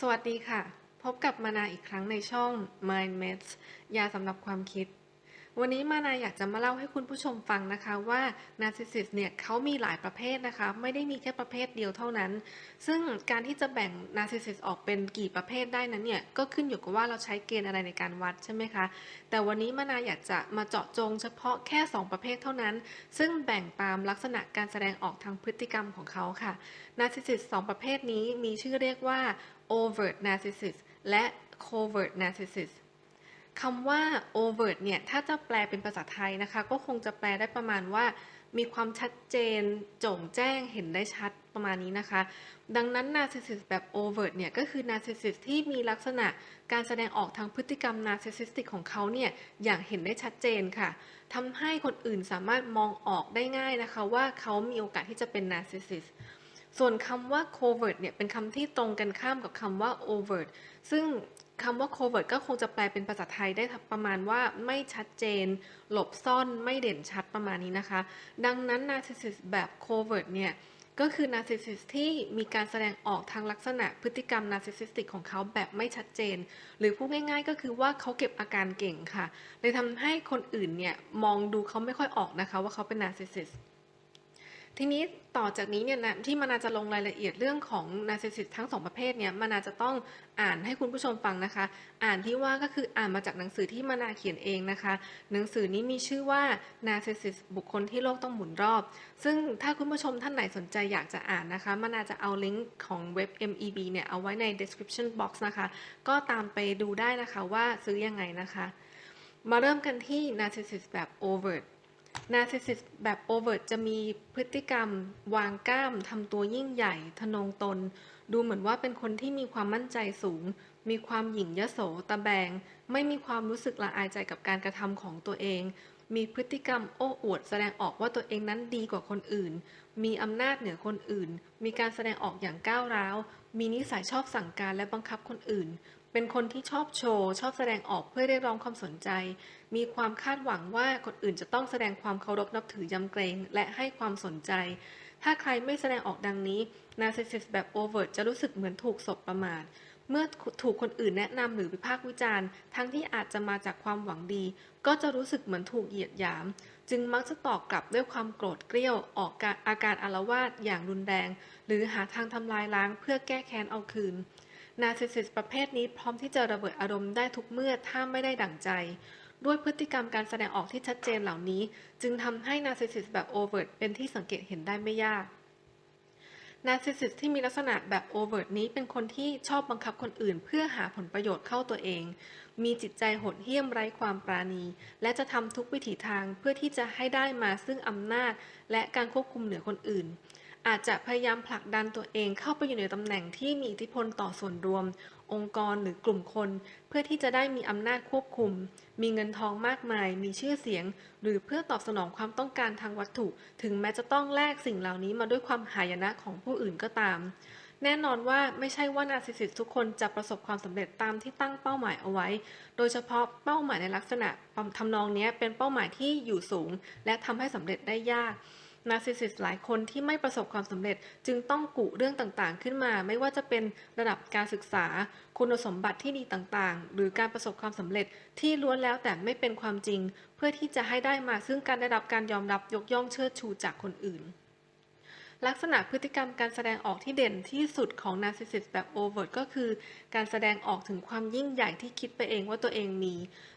สวัสดีค่ะ พบกับมานาอีกครั้งในช่อง Mind Meds ยาสำหรับความคิด วันนี้มานาอยากจะมาเล่าให้คุณผู้ชมฟังนะคะว่า Narcissist เนี่ยเขามีหลายประเภทนะคะ ไม่ได้มีแค่ประเภทเดียวเท่านั้น ซึ่งการที่จะแบ่ง Narcissist ออกเป็นกี่ประเภทได้นั้นเนี่ย ก็ขึ้นอยู่กับว่าเราใช้เกณฑ์อะไรในการวัดใช่ไหมคะ แต่วันนี้มานาอยากจะมาเจาะจงเฉพาะแค่ 2 ประเภทเท่านั้น ซึ่งแบ่งตามลักษณะการแสดงออกทางพฤติกรรมของเขาค่ะ Narcissist 2 ประเภทนี้มีชื่อเรียกว่า overt narcissist และ covert narcissist คำว่า overt เนี่ย ถ้าจะแปลเป็นภาษาไทยนะคะ ก็คงจะแปลได้ประมาณว่า มีความชัดเจน โจ่งแจ้งเห็นได้ชัดประมาณนี้นะคะ ดังนั้น narcissist แบบ overt เนี่ย ก็คือ narcissist ที่มีลักษณะการแสดงออกทางพฤติกรรม narcissistic ของเขาเนี่ย อย่างเห็นได้ชัดเจนค่ะทำให้คนอื่นสามารถมองออกได้ง่ายนะคะ ว่าเขามีโอกาสที่จะเป็น narcissist ส่วนคำว่า covert เนี่ยเป็นคำที่ตรงกันข้ามกับคำว่า overt ซึ่งคำว่า covert ก็คงจะแปลเป็นภาษาไทยได้ประมาณว่าไม่ชัดเจน หลบซ่อนไม่เด่นชัดประมาณนี้นะคะ ดังนั้น narcissist แบบ covert เนี่ยก็คือ narcissist ที่มีการแสดงออกทางลักษณะพฤติกรรม narcissistic ของเขาแบบไม่ชัดเจน หรือพูดง่ายๆ ก็คือว่าเขาเก็บอาการเก่งค่ะเลยทำให้คนอื่นเนี่ยมองดูเขาไม่ค่อยออกนะคะว่าเขาเป็น narcissist ทีนี้ต่อจากนี้เนี่ยนะที่มานาจะลงรายละเอียดเรื่องของนาร์ซิสซิสทั้งสองประเภทเนี่ยมานาจะต้องอ่านให้คุณผู้ชมฟังนะคะ อ่านที่ว่าก็คืออ่านมาจากหนังสือที่มานาเขียนเองนะคะ หนังสือนี้มีชื่อว่า Narcissist บุคคลที่โลกต้องหมุนรอบ ซึ่งถ้าคุณผู้ชมท่านไหนสนใจอยากจะอ่านนะคะมานาจะเอาลิงก์ของเว็บ MEB เนี่ยเอาไว้ใน description box นะคะ ก็ตามไปดูได้นะคะว่าซื้อยังไงนะคะ มาเริ่มกันที่ Narcissist แบบ overt Narcissist แบบ overt จะมีพฤติกรรม วางกล้ามทำตัวยิ่งใหญ่ทะนงตน ดูเหมือนว่าเป็นคนที่มีความมั่นใจสูง มีความหยิ่งยโสตะแบง ไม่มีความรู้สึกละอายใจกับการกระทำของตัวเอง มีพฤติกรรมโอ้อวด แสดงออกว่าตัวเองนั้นดีกว่าคนอื่น มีอำนาจเหนือคนอื่น มีการแสดงออกอย่างก้าวร้าว มีนิสัยชอบสั่งการและบังคับคนอื่น เป็นคนที่ชอบโชว์ ชอบแสดงออกเพื่อเรียกร้องความสนใจ มีความคาดหวังว่าคนอื่นจะต้องแสดงความเคารพนับถือยำเกรงและให้ความสนใจ ถ้าใครไม่แสดงออกดังนี้ narcissist แบบ overt จะรู้สึกเหมือนถูกสบประมาทเมื่อถูกคนอื่นแนะนำหรือวิพากษ์วิจารณ์ ทั้งที่อาจจะมาจากความหวังดี ก็จะรู้สึกเหมือนถูกเหยียดหยาม จึงมักจะตอบกลับด้วยความโกรธเกรี้ยวออกอาการอารวาสอย่างรุนแรง หรือหาทางทำลายล้างเพื่อแก้แค้นเอาคืน นาร์ซิสซิสประเภทนี้พร้อมที่จะระเบิดอารมณ์ได้ทุกเมื่อถ้าไม่ได้ดั่งใจ ด้วยพฤติกรรมการแสดงออกที่ชัดเจนเหล่านี้ จึงทำให้นาร์ซิสซิสแบบโอเวอร์ตเป็นที่สังเกตเห็นได้ไม่ยากนาร์ซิสซิสที่มีลักษณะแบบโอเวอร์ตนี้เป็นคนที่ชอบบังคับคนอื่น เพื่อหาผลประโยชน์เข้าตัวเอง มีจิตใจโหดเหี้ยมไร้ความปราณี และจะทำทุกวิถีทางเพื่อที่จะให้ได้มาซึ่งอำนาจ และการควบคุมเหนือคนอื่น อาจจะพยายามผลักดันตัวเองเข้าไปอยู่ในตำแหน่งที่มีอิทธิพลต่อส่วนรวม องค์กรหรือกลุ่มคน เพื่อที่จะได้มีอำนาจควบคุม มีเงินทองมากมาย มีชื่อเสียง หรือเพื่อตอบสนองความต้องการทางวัตถุ ถึงแม้จะต้องแลกสิ่งเหล่านี้มาด้วยความหายนะของผู้อื่นก็ตาม แน่นอนว่าไม่ใช่ว่านาซิสิทุกคนจะประสบความสำเร็จตามที่ตั้งเป้าหมายเอาไว้ โดยเฉพาะเป้าหมายในลักษณะทำนองนี้เป็นเป้าหมายที่อยู่สูง และทำให้สำเร็จได้ยาก นาซิสิสหลายคนที่ไม่ประสบความสำเร็จ จึงต้องกุเรื่องต่างๆ ขึ้นมา ไม่ว่าจะเป็นระดับการศึกษา คุณสมบัติที่ดีต่างๆ หรือการประสบความสำเร็จที่ล้วนแล้วแต่ไม่เป็นความจริง เพื่อที่จะให้ได้มาซึ่งการได้รับการยอมรับยกย่องเชิดชูจากคนอื่น ลักษณะพฤติกรรมการแสดงออกที่เด่นที่สุดของนาร์ซิสซิสแบบโอเวอร์ก็คือ การแสดงออกถึงความยิ่งใหญ่ที่คิดไปเองว่าตัวเองมี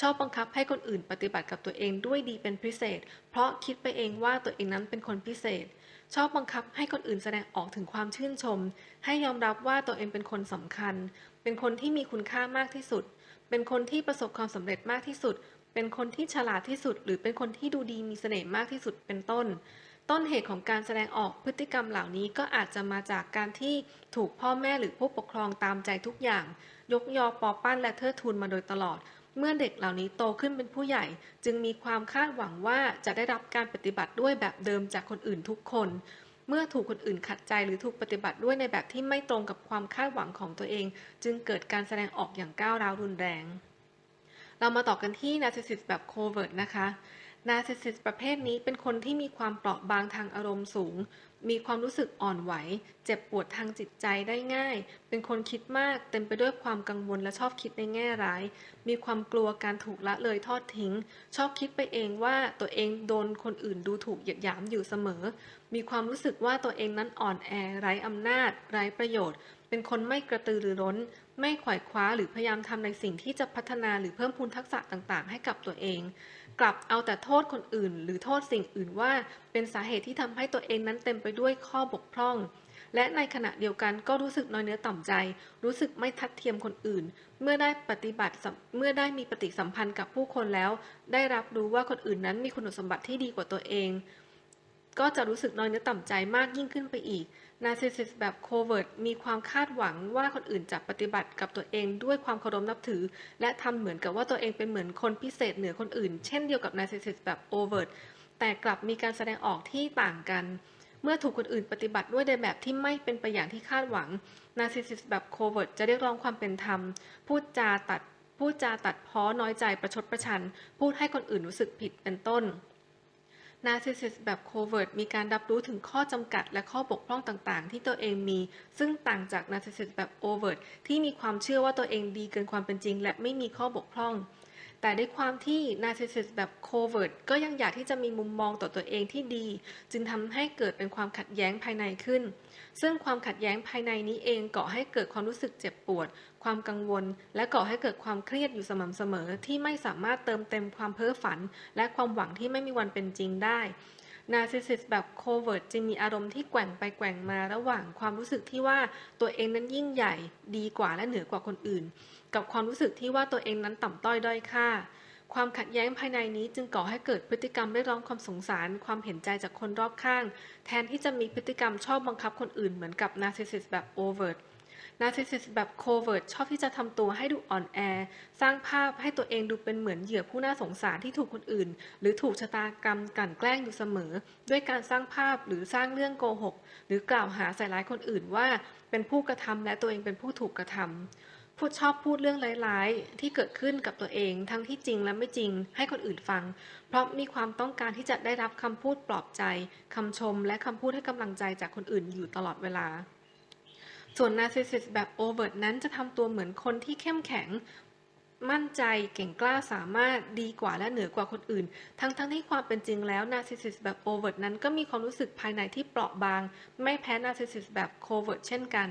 ชอบบังคับให้คนอื่นปฏิบัติกับตัวเองด้วยดีเป็นพิเศษ เพราะคิดไปเองว่าตัวเองนั้นเป็นคนพิเศษ ชอบบังคับให้คนอื่นแสดงออกถึงความชื่นชม ให้ยอมรับว่าตัวเองเป็นคนสำคัญ เป็นคนที่มีคุณค่ามากที่สุด เป็นคนที่ประสบความสำเร็จมากที่สุดเป็นคนที่ฉลาดที่สุด หรือเป็นคนที่ดูดีมีเสน่ห์มากที่สุดเป็นต้น ต้นเหตุของการแสดงออกพฤติกรรมเหล่านี้ก็อาจจะมาจากการที่ถูกพ่อแม่หรือผู้ปกครองตามใจทุกอย่าง ยกยอปอปั้นและเทิดทูนมาโดยตลอด เมื่อเด็กเหล่านี้โตขึ้นเป็นผู้ใหญ่ จึงมีความคาดหวังว่าจะได้รับการปฏิบัติด้วยแบบเดิมจากคนอื่นทุกคน เมื่อถูกคนอื่นขัดใจหรือถูกปฏิบัติด้วยในแบบที่ไม่ตรงกับความคาดหวังของตัวเอง จึงเกิดการแสดงออกอย่างก้าวร้าวรุนแรง เรามาต่อกันที่ narcissist แบบ covert นะคะ นาซิสซิสประเภทนี้เป็นคนที่มีความเปราะบางทางอารมณ์สูง มีความรู้สึกอ่อนไหว เจ็บปวดทางจิตใจได้ง่าย เป็นคนคิดมาก เต็มไปด้วยความกังวลและชอบคิดในแง่ร้าย มีความกลัวการถูกละเลยทอดทิ้ง ชอบคิดไปเองว่าตัวเองโดนคนอื่นดูถูกเหยียดหยามอยู่เสมอ มีความรู้สึกว่าตัวเองนั้นอ่อนแอ ไร้อำนาจ ไร้ประโยชน์ เป็นคนไม่กระตือรือร้น ไม่ขวายคว้าหรือพยายามทำในสิ่งที่จะพัฒนาหรือเพิ่มพูนทักษะต่างๆ ให้กับตัวเอง กลับเอาแต่โทษคนอื่น หรือโทษสิ่งอื่นว่า เป็นสาเหตุที่ทำให้ตัวเองนั้นเต็มไปด้วยข้อบกพร่อง และในขณะเดียวกันก็รู้สึกน้อยเนื้อต่ำใจ รู้สึกไม่ทัดเทียมคนอื่น เมื่อได้ปฏิบัติเมื่อได้มีปฏิสัมพันธ์กับผู้คนแล้ว ได้รับรู้ว่าคนอื่นนั้นมีคุณสมบัติที่ดีกว่าตัวเอง ก็จะรู้สึกน้อยเนื้อต่ำใจมากยิ่งขึ้นไปอีก นาซิสซิสแบบโคเวิร์ตมีความคาดหวังว่าคนอื่นจะปฏิบัติกับตัวเองด้วยความเคารพนับถือ และทำเหมือนกับว่าตัวเองเป็นเหมือนคนพิเศษเหนือคนอื่น เช่นเดียวกับนาซิสซิสแบบโอเวิร์ตแต่กลับมีการแสดงออกที่ต่างกัน เมื่อถูกคนอื่นปฏิบัติด้วยในแบบที่ไม่เป็นไปอย่างที่คาดหวังนาซิสซิสแบบโคเวิร์ตจะเรียกร้องความเป็นธรรม พูดจาตัดพูดจาตัดพ้อน้อยใจประชดประชัน พูดให้คนอื่นรู้สึกผิดเป็นต้น นาร์ซิสซิสแบบโคเวิร์ตมีการรับรู้ถึงข้อจำกัดและข้อบกพร่องต่างๆ ที่ตัวเองมี ซึ่งต่างจากนาร์ซิสซิสแบบโอเวิร์ตที่มีความเชื่อว่าตัวเองดีเกินความเป็นจริง และไม่มีข้อบกพร่อง แต่ด้วยความที่นาร์ซิสซิสแบบโคเวิร์ตก็ยังอยากที่จะมีมุมมองต่อตัวเองที่ดี จึงทำให้เกิดเป็นความขัดแย้งภายในขึ้น ซึ่งความขัดแย้งภายในนี้เองก่อให้เกิดความรู้สึกเจ็บปวด ความกังวล และก่อให้เกิดความเครียดอยู่สม่ำเสมอที่ไม่สามารถเติมเต็มความเพ้อฝัน และความหวังที่ไม่มีวันเป็นจริงได้ นาร์ซิสซิสแบบโคเวิร์ตจึงมีอารมณ์ที่แกว่งไปแกว่งมาระหว่างความรู้สึกที่ว่าตัวเองนั้นยิ่งใหญ่ดีกว่าและเหนือกว่าคนอื่น กับความรู้สึกที่ว่าตัวเองนั้นต่ำต้อยด้อยค่า ความขัดแย้งภายในนี้จึงก่อให้เกิดพฤติกรรมเรียกร้องความสงสาร ความเห็นใจจากคนรอบข้าง แทนที่จะมีพฤติกรรมชอบบังคับคนอื่นเหมือนกับนาร์ซิสซิสแบบโอเวิร์ต นาร์ซิสซิสแบบโคเวิร์ตชอบที่จะทำตัวให้ดูอ่อนแอ สร้างภาพให้ตัวเองดูเป็นเหมือนเหยื่อผู้น่าสงสารที่ถูกคนอื่น หรือถูกชะตากรรมกลั่นแกล้งอยู่เสมอ ด้วยการสร้างภาพหรือสร้างเรื่องโกหก หรือกล่าวหาใส่ร้ายคนอื่นว่า เป็นผู้กระทำและตัวเองเป็นผู้ถูกกระทำพูดชอบพูดเรื่องร้ายๆ ที่เกิดขึ้นกับตัวเองทั้งที่จริงและไม่จริงให้คนอื่นฟัง เพราะมีความต้องการที่จะได้รับคำพูดปลอบใจคำชมและคำพูดให้กำลังใจจากคนอื่นอยู่ตลอดเวลา ส่วนนาร์ซิสซิสแบบโอเวอร์นั้นจะทำตัวเหมือนคนที่เข้มแข็ง มั่นใจเก่งกล้าสามารถดีกว่าและเหนือกว่าคนอื่น ทั้งทั้งที่ความเป็นจริงแล้วนาร์ซิสซิสแบบโอเวอร์นั้นก็มีความรู้สึกภายในที่เปราะบาง ไม่แพ้นาร์ซิสซิสแบบโคเวอร์เช่นกัน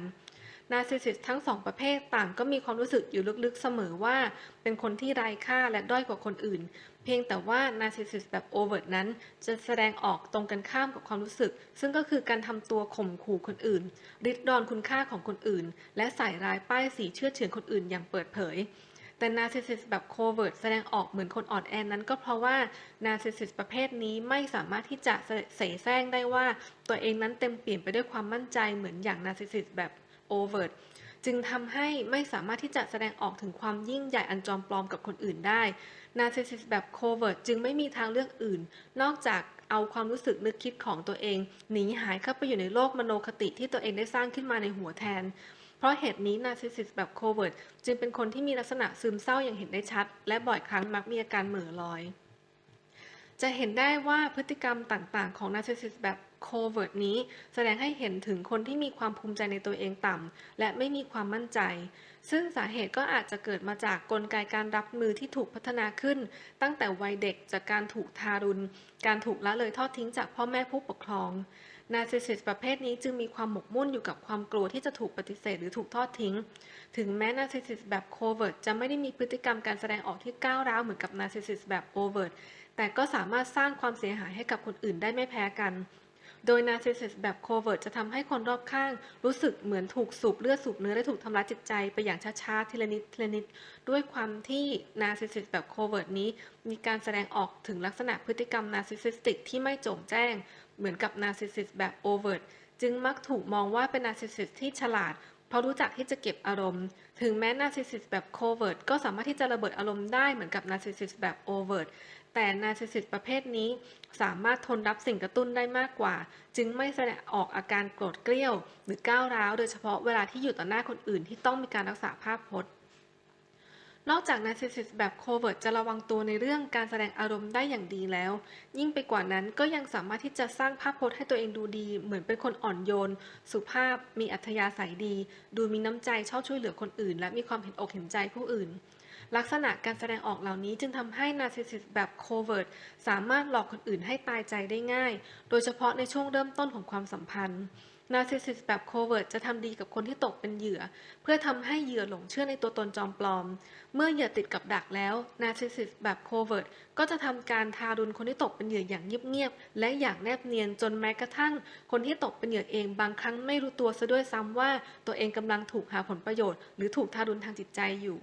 นาซิสิสทั้งสองประเภทต่างก็มีความรู้สึกอยู่ลึกๆเสมอว่า เป็นคนที่ไร้ค่าและด้อยกว่าคนอื่น เพียงแต่ว่านาซิสิสแบบโอเวิร์ตนั้น จะแสดงออกตรงกันข้ามกับความรู้สึก ซึ่งก็คือการทำตัวข่มขู่คนอื่น ริดรอนคุณค่าของคนอื่น และใส่ร้ายป้ายสีเชื่อเฉือนคนอื่นอย่างเปิดเผย แต่นาร์ซิสซิสแบบโคเวิร์ตแสดงออกเหมือนคนอ่อนแอนั้นก็เพราะว่านาร์ซิสซิสประเภทนี้ไม่สามารถที่จะเสแสร้งได้ว่าตัวเองนั้นเต็มเปี่ยมไปด้วยความมั่นใจเหมือนอย่างนาร์ซิสซิสแบบโอเวิร์ตจึงทำให้ไม่สามารถที่จะแสดงออกถึงความยิ่งใหญ่อันจอมปลอมกับคนอื่นได้ นาร์ซิสซิสแบบโคเวิร์ตจึงไม่มีทางเลือกอื่น นอกจากเอาความรู้สึกนึกคิดของตัวเอง หนีหายเข้าไปอยู่ในโลกมโนคติที่ตัวเองได้สร้างขึ้นมาในหัวแทน เพราะเหตุนี้นาร์ซิสซิสแบบโคเวิร์ตจึงเป็นคนที่มีลักษณะซึมเศร้าอย่างเห็นได้ชัด และบ่อยครั้งมักมีอาการเหม่อลอย จะเห็นได้ว่าพฤติกรรมต่างๆ ของนาร์ซิสซิสแบบโคเวิร์ตนี้แสดงให้เห็นถึงคนที่มีความภูมิใจในตัวเองต่ำ และไม่มีความมั่นใจ ซึ่งสาเหตุก็อาจจะเกิดมาจากกลไกการรับมือที่ถูกพัฒนาขึ้น ตั้งแต่วัยเด็กจากการถูกทารุณ การถูกละเลยทอดทิ้งจากพ่อแม่ผู้ปกครอง นาร์ซิสซิสประเภทนี้จึงมีความหมกมุ่นอยู่กับความกลัวที่จะถูกปฏิเสธหรือถูกทอดทิ้ง ถึงแม้นาร์ซิสซิสแบบโคเวิร์ตจะไม่ได้มีพฤติกรรมการแสดงออกที่ก้าวร้าวเหมือนกับนาร์ซิสซิสแบบโอเวิร์ตแต่ก็สามารถสร้างความเสียหายให้กับคนอื่นได้ไม่แพ้กัน โดยนาร์ซิสซิสแบบโคเวิร์ตจะทำให้คนรอบข้าง รู้สึกเหมือนถูกสูบเลือดสูบเนื้อและถูกทำร้ายจิตใจไปอย่างช้าๆทีละนิดทีละนิด ด้วยความที่นาร์ซิสซิสแบบโคเวิร์ตนี้ มีการแสดงออกถึงลักษณะพฤติกรรมนาร์ซิสซิสติกที่ไม่โจ่งแจ้ง เหมือนกับนาร์ซิสซิสแบบโอเวิร์จึงมักถูกมองว่าเป็นนาร์ซิสซิสที่ฉลาด เพราะรู้จักที่จะเก็บอารมณ์ ถึงแม้นาร์ซิสซิสแบบโคเวิร์ตก็สามารถที่จะระเบิดอารมณ์ได้เหมือนกับนาร์ซิสซิสแบบโอเวิร์แต่นาร์ซิสซิสประเภทนี้สามารถทนรับสิ่งกระตุ้นได้มากกว่า จึงไม่แสดงออกอาการโกรธเกรี้ยว หรือก้าวร้าว โดยเฉพาะเวลาที่อยู่ต่อหน้าคนอื่นที่ต้องมีการรักษาภาพพจน์ นอกจาก narcissist แบบ covert จะระวังตัวในเรื่องการแสดงอารมณ์ได้อย่างดีแล้ว ยิ่งไปกว่านั้นก็ยังสามารถที่จะสร้างภาพพจน์ให้ตัวเองดูดี เหมือนเป็นคนอ่อนโยน สุภาพ มีอัธยาศัยดี ดูมีน้ำใจชอบช่วยเหลือคนอื่น และมีความเห็นอกเห็นใจผู้อื่น ลักษณะการแสดงออกเหล่านี้จึงทำให้ narcissist แบบ covert สามารถหลอกคนอื่นให้ตายใจได้ง่าย โดยเฉพาะในช่วงเริ่มต้นของความสัมพันธ์ narcissist แบบ covert จะทำดีกับคนที่ตกเป็นเหยื่อ เพื่อทำให้เหยื่อหลงเชื่อในตัวตนจอมปลอม เมื่อเหยื่อติดกับดักแล้ว narcissist แบบ covert ก็จะทำการทารุณคนที่ตกเป็นเหยื่ออย่างเงียบๆและอย่างแนบเนียนจนแม้กระทั่ง คนที่ตกเป็นเหยื่อเองบางครั้งไม่รู้ตัวซะด้วยซ้ำว่าตัวเองกำลังถูกหาผลประโยชน์ หรือถูกทารุณทางจิตใจอยู่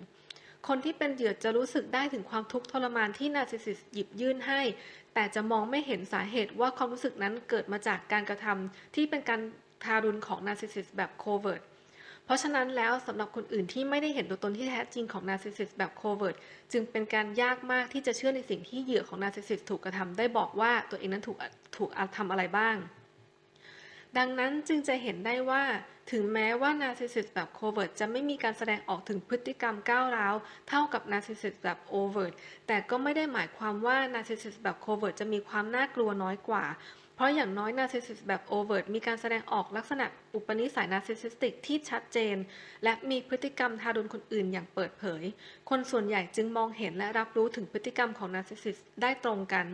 คนที่เป็นเหยื่อจะรู้สึกได้ถึงความทุกข์ทรมานที่ narcissist หยิบยื่นให้ แต่จะมองไม่เห็นสาเหตุว่าความรู้สึกนั้นเกิดมาจากการกระทำที่เป็นการทารุณของ narcissist แบบ covert เพราะฉะนั้นแล้วสำหรับคนอื่นที่ไม่ได้เห็นตัวตนที่แท้จริงของ narcissist แบบ covert จึงเป็นการยากมากที่จะเชื่อในสิ่งที่เหยื่อของ narcissist ถูกกระทำได้บอกว่าตัวเองนั้นถูกถูกทำอะไรบ้าง ดังนั้นจึงจะเห็นได้ว่า ถึงแม้ว่านาซิสิตแบบโคเวิร์ตจะไม่มีการแสดงออกถึงพฤติกรรมก้าวร้าว เท่ากับ narcissist แบบ overt แต่ก็ไม่ได้หมายความว่านาซิสิตแบบโคเวิร์ตจะมีความน่ากลัวน้อยกว่า เพราะอย่างน้อย narcissist แบบ overt มีการแสดงออกลักษณะอุปนิสัย narcissistic ที่ชัดเจน และมีพฤติกรรมทารุณคนอื่นอย่างเปิดเผย คนส่วนใหญ่จึงมองเห็นและรับรู้ถึงพฤติกรรมของ narcissist ได้ตรงกัน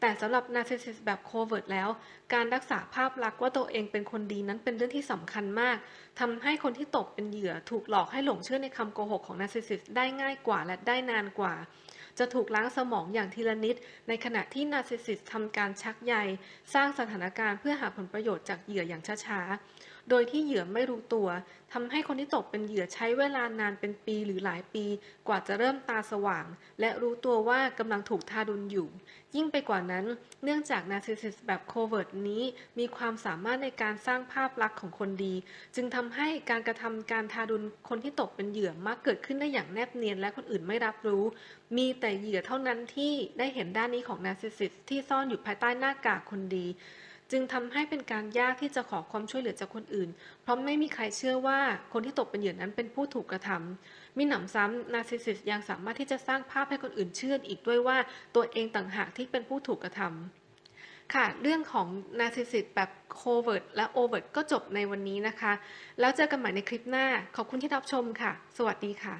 แต่สำหรับ narcissist แบบ covert แล้ว การรักษาภาพลักษณ์ว่าตัวเองเป็นคนดีนั้นเป็นเรื่องที่สำคัญมากทำให้คนที่ตกเป็นเหยื่อถูกหลอกให้หลงเชื่อในคำโกหกของ narcissist ได้ง่ายกว่าและได้นานกว่า จะถูกล้างสมองอย่างทีละนิด ในขณะที่นาซิสิตทำการชักใย สร้างสถานการณ์เพื่อหาผลประโยชน์จากเหยื่ออย่างช้าๆ โดยที่เหยื่อไม่รู้ตัวทำให้คนที่ตกเป็นเหยื่อใช้เวลานานเป็นปีหรือหลายปี กว่าจะเริ่มตาสว่าง และรู้ตัวว่ากำลังถูกทารุณอยู่ ยิ่งไปกว่านั้น เนื่องจาก narcissist แบบ covert นี้มีความสามารถในการสร้างภาพลักษณ์ของคนดี จึงทำให้การกระทำการทารุณคนที่ตกเป็นเหยื่อมักเกิดขึ้นได้อย่างแนบเนียนและคนอื่นไม่รับรู้ มีแต่เหยื่อเท่านั้นที่ได้เห็นด้านนี้ของ narcissist ที่ซ่อนอยู่ภายใต้หน้ากากคนดี จึงทำให้เป็นการยากที่จะขอความช่วยเหลือจากคนอื่น เพราะไม่มีใครเชื่อว่าคนที่ตกเป็นเหยื่อนั้นเป็นผู้ถูกกระทำมีหนำซ้ำ narcissist ยังสามารถที่จะสร้างภาพให้คนอื่นเชื่ออีกด้วยว่าตัวเองต่างหากที่เป็นผู้ถูกกระทำค่ะ เรื่องของ narcissist แบบ covert และ overt ก็จบในวันนี้นะคะ แล้วเจอกันใหม่ในคลิปหน้า ขอบคุณที่รับชมค่ะ สวัสดีค่ะ